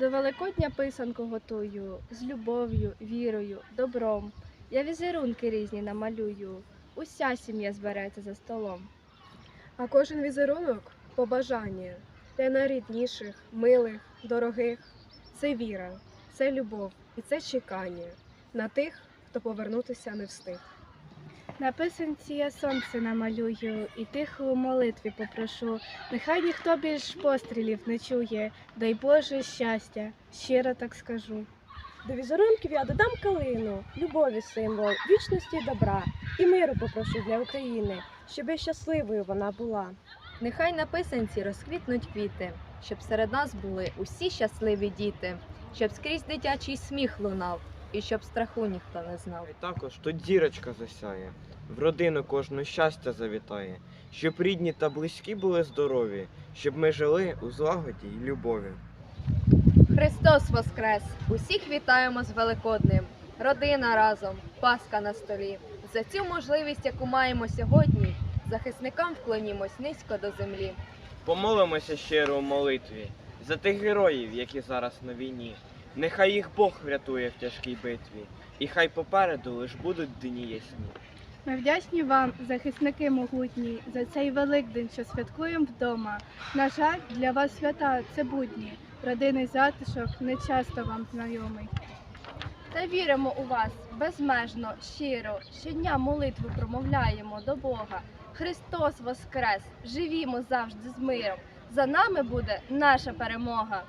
До Великодня писанку готую з любов'ю, вірою, добром. Я візерунки різні намалюю. Уся сім'я збереться за столом. А кожен візерунок побажання для найрідніших, милих, дорогих. Це віра, це любов і це чекання на тих, хто повернутися не встиг. На писанці я сонце намалюю і тихо у молитві попрошу. Нехай ніхто більш пострілів не чує, дай Боже щастя, щиро так скажу. До візерунків я додам калину, любові символ, вічності й добра і миру попрошу для України, щоб щасливою вона була. Нехай на писанці розквітнуть квіти, щоб серед нас були усі щасливі діти, щоб скрізь дитячий сміх лунав, і щоб страху ніхто не знав. І також тут зірочка засяє, в родину кожну щастя завітає, щоб рідні та близькі були здорові, щоб ми жили у злагоді й любові. Христос Воскрес! Усіх вітаємо з Великоднем! Родина разом, Пасха на столі. За цю можливість, яку маємо сьогодні, захисникам вклонімось низько до землі. Помолимося щиро у молитві за тих героїв, які зараз на війні. Нехай їх Бог врятує в тяжкій битві, і хай попереду лиш будуть дні ясні. Ми вдячні вам, захисники могутні, за цей Великдень, що святкуємо вдома. На жаль, для вас свята це будні. Родинний затишок не часто вам знайомий. Та віримо у вас безмежно, щиро. Щодня молитву промовляємо до Бога. Христос Воскрес! Живімо завжди з миром. За нами буде наша перемога.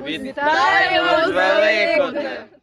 Вітаємо з Великоднем!